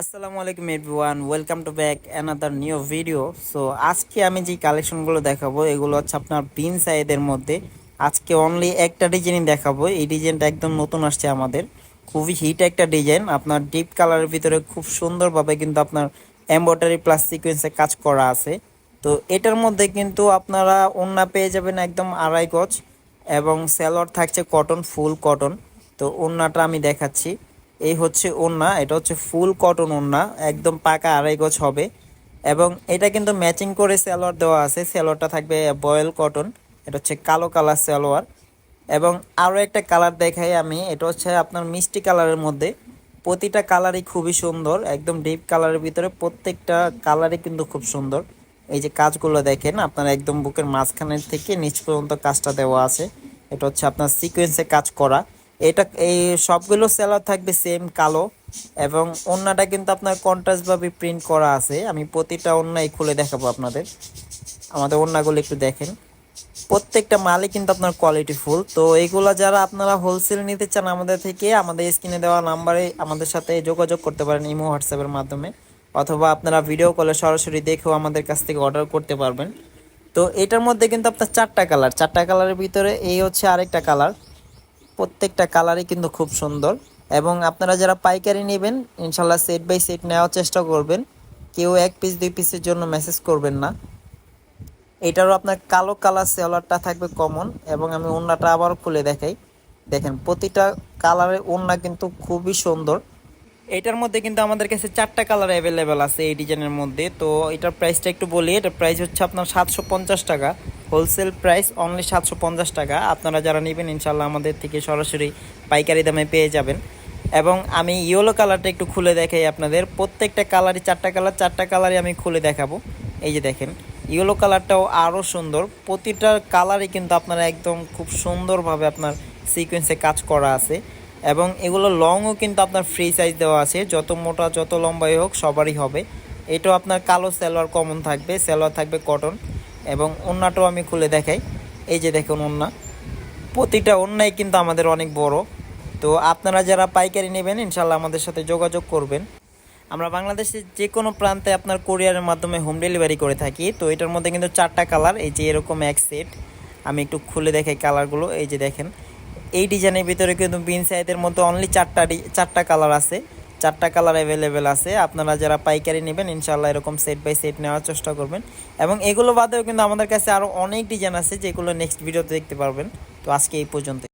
আসসালামু আলাইকুম everyone, welcome to back another new video. So, আজকে আমি যে কালেকশনগুলো দেখাবো, এগুলো হচ্ছে আপনার বিন সাইদের মধ্যে। আজকে অনলি একটা ডিজাইনই দেখাবো। এই ডিজাইনটা একদম নতুন আসছে আমাদের। খুবই হিট একটা ডিজাইন আপনার ডিপ কালারের ভিতরে খুব সুন্দরভাবে কিন্তু আপনার এম্বয়ডারি প্লাস সিকোয়েন্সে কাজ করা আছে। তো, এটার মধ্যে কিন্তু আপনারা ওন্না পেয়ে যাবেন একদম আড়াই গজ এবং স্যালোয়ার থাকছে কটন ফুল কটন তো ওন্নাটা আমি দেখাচ্ছি। এই হচ্ছে ওন্না এটা হচ্ছে ফুল কটন ওন্না একদম পাকা আড়াই গজ হবে। এবং এটা কিন্তু ম্যাচিং করে সালোয়ার দেওয়া আছে, সালোয়ারটা থাকবে বয়েল কটন, এটা হচ্ছে কালো কালার সালোয়ার। এবং আরও একটা কালার দেখাই আমি, এটা হচ্ছে আপনার মিষ্টি কালারের মধ্যে। প্রতিটা কালারই খুবই সুন্দর, একদম ডিপ কালারের ভিতরে প্রত্যেকটা কালারই কিন্তু খুব সুন্দর। এই যে কাজগুলো দেখেন, আপনার একদম বুকের মাঝখানের থেকে নিচ পর্যন্ত কাজটা দেওয়া আছে। এটা হচ্ছে আপনার সিকোয়েন্সে কাজ করা। এটা এই সবগুলো সেলার থাকবে সেম কালো এবং ওন্নাটা কিন্তু আপনার কন্ট্রাস্ট ভাবে প্রিন্ট করা আছে। আমি প্রতিটা ওন্নাই খুলে দেখাবো আপনাদের। আমাদের ওন্নাগুলো একটু দেখেন। প্রত্যেকটা মালই কিন্তু আপনার কোয়ালিটি ফুল তো এইগুলা যারা আপনারা হোলসেল নিতে চান আমাদের থেকে, আমাদের স্ক্রিনে দেওয়া নাম্বারে আমাদের সাথে যোগাযোগ করতে পারেন ইমো হোয়াটসঅ্যাপের মাধ্যমে। অথবা আপনারা ভিডিও কলে সরাসরি দেখেও আমাদের কাছ থেকে অর্ডার করতে পারবেন। তো এটার মধ্যে কিন্তু আপনার চারটা কালার চারটা কালারের ভিতরে এই হচ্ছে আরেকটা কালার প্রত্যেকটা কালারই কিন্তু খুব সুন্দর। এবং আপনারা যারা পাইকারি নেবেন ইনশাল্লাহ সেট বাই সেট নেওয়ার চেষ্টা করবেন। কেউ এক পিস দুই পিসের জন্য মেসেজ করবেন না। এটারও আপনার কালো কালার সেলারটা থাকবে কমন এবং আমি ওড়নাটা আবার খুলে দেখাই। দেখেন, প্রতিটা কালারের ওড়না কিন্তু খুবই সুন্দর। এটার মধ্যে কিন্তু আমাদের কাছে চারটা কালার অ্যাভেলেবেল আছে এই ডিজাইনের মধ্যে। তো এটার প্রাইসটা একটু বলি, এটার প্রাইস হচ্ছে আপনার সাতশো পঞ্চাশ টাকা। হোলসেল প্রাইস অনলি সাতশো পঞ্চাশ টাকা। আপনারা যারা নেবেন ইনশাল্লাহ আমাদের থেকে সরাসরি পাইকারি দামে পেয়ে যাবেন। এবং আমি ইয়েলো কালারটা একটু খুলে দেখাই আপনাদের। প্রত্যেকটা কালারই চারটা কালার চারটা কালারই আমি খুলে দেখাবো। এই যে দেখেন ইয়েলো কালারটাও আরও সুন্দর। প্রতিটা কালারই কিন্তু আপনারা একদম খুব সুন্দরভাবে আপনার সিকোয়েন্সে কাজ করা আছে। এবং এগুলো লংও কিন্তু আপনার ফ্রি সাইজ দেওয়া আছে। যত মোটা, যত লম্বাই হোক, সবারই হবে। এটাও আপনার কালো সালোয়ার কমন থাকবে। সালোয়ার থাকবে কটন এবং ওন্নাটাও আমি খুলে দেখাই। এই যে দেখুন ওন্না। প্রতিটা ওন্নাই কিন্তু আমাদের অনেক বড়। তো আপনারা যারা পাইকারি নেবেন ইনশাল্লাহ আমাদের সাথে যোগাযোগ করবেন। আমরা বাংলাদেশের যে কোনো প্রান্তে আপনার কোরিয়ারের মাধ্যমে হোম ডেলিভারি করে থাকি। তো এটার মধ্যে কিন্তু চারটা কালার এই যে এরকম এক সেট আমি একটু খুলে দেখাই কালারগুলো এই যে দেখেন। এই ডিজাইনের ভিতরে কিন্তু বিন সাইজের মধ্যে অনলি চারটা চারটা কালার আছে। চারটা কালার অ্যাভেলেবেল আছে। আপনারা যারা পাইকারি নেবেন ইনশাল্লাহ এরকম সেট বাই সেট নেওয়ার চেষ্টা করবেন। এবং এগুলো বাদেও কিন্তু আমাদের কাছে আরও অনেক ডিজাইন আছে যেগুলো নেক্সট ভিডিওতে দেখতে পারবেন। তো আজকে এই পর্যন্ত